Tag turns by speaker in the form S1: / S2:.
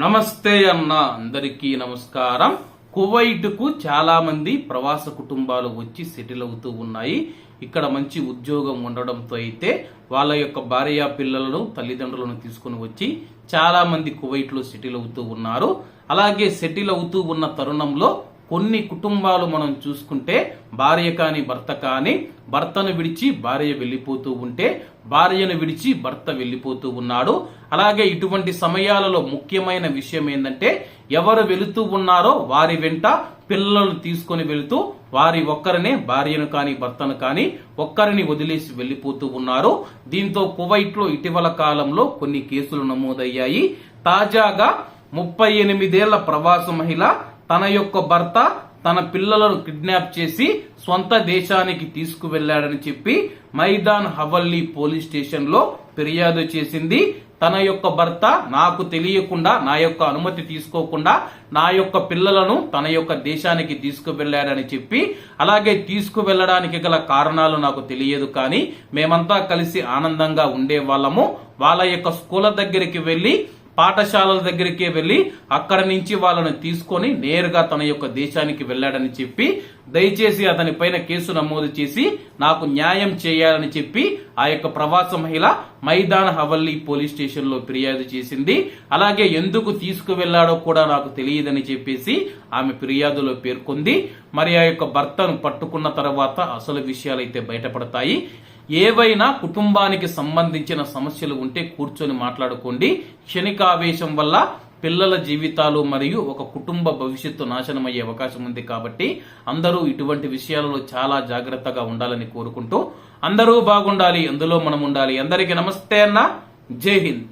S1: నమస్తే అన్న అందరికీ నమస్కారం. కువైట్కు చాలా మంది ప్రవాస కుటుంబాలు వచ్చి సెటిల్ అవుతూ ఉన్నాయి. ఇక్కడ మంచి ఉద్యోగం ఉండడంతో అయితే వాళ్ళ యొక్క భార్య పిల్లలను తల్లిదండ్రులను తీసుకుని వచ్చి చాలా మంది కువైట్లో సెటిల్ అవుతూ ఉన్నారు. అలాగే సెటిల్ అవుతూ ఉన్న తరుణంలో కొన్ని కుటుంబాలు మనం చూసుకుంటే భార్య కాని భర్త కాని భర్తను విడిచి భార్య వెళ్ళిపోతూ ఉంటే భార్యను విడిచి భర్త వెళ్ళిపోతూ ఉన్నాడు. అలాగే ఇటువంటి సమయాలలో ముఖ్యమైన విషయం ఏంటంటే ఎవరు వెళుతూ ఉన్నారో వారి వెంట పిల్లలను తీసుకొని వెళుతూ వారి ఒక్కరినే భార్యను కాని భర్తను కాని ఒక్కరిని వదిలేసి వెళ్ళిపోతూ ఉన్నారు. దీంతో కువైట్లో ఇటీవల కాలంలో కొన్ని కేసులు నమోదయ్యాయి. తాజాగా ముప్పై ఎనిమిదేళ్ళ ప్రవాస మహిళ తన యొక్క భర్త తన పిల్లలను కిడ్నాప్ చేసి సొంత దేశానికి తీసుకువెళ్ళాడని చెప్పి మైదాన్ హవల్లీ పోలీస్ స్టేషన్లో ఫిర్యాదు చేసింది. తన యొక్క భర్త నాకు తెలియకుండా నా యొక్క అనుమతి తీసుకోకుండా నా యొక్క పిల్లలను తన యొక్క దేశానికి తీసుకువెళ్ళాడని చెప్పి అలాగే తీసుకువెళ్ళడానికి గల కారణాలు నాకు తెలియదు కానీ మేమంతా కలిసి ఆనందంగా ఉండే వాళ్ళము. వాళ్ళ యొక్క స్కూళ్ళ దగ్గరికి వెళ్ళి పాఠశాలల దగ్గరికే వెళ్ళి అక్కడ నుంచి వాళ్ళని తీసుకొని నేరుగా తన యొక్క దేశానికి వెళ్ళాడని చెప్పి దయచేసి అతని పైన కేసు నమోదు చేసి నాకు న్యాయం చేయాలని చెప్పి ఆ యొక్క ప్రవాస మహిళ మైదాన్ హవల్లి పోలీస్ స్టేషన్లో ఫిర్యాదు చేసింది. అలాగే ఎందుకు తీసుకువెళ్ళాడో కూడా నాకు తెలియదని చెప్పేసి ఆమె ఫిర్యాదులో పేర్కొంది. మరి ఆ యొక్క భర్తను పట్టుకున్న తర్వాత అసలు విషయాలైతే బయటపడతాయి. ఏవైనా కుటుంబానికి సంబంధించిన సమస్యలు ఉంటే కూర్చొని మాట్లాడుకోండి. క్షణికావేశం వల్ల పిల్లల జీవితాలు మరియు ఒక కుటుంబ భవిష్యత్తు నాశనం అయ్యే అవకాశం ఉంది కాబట్టి అందరూ ఇటువంటి విషయాలలో చాలా జాగ్రత్తగా ఉండాలని కోరుకుంటూ అందరూ బాగుండాలి అందులో మనం ఉండాలి. అందరికీ నమస్తే అన్న. జై హింద్.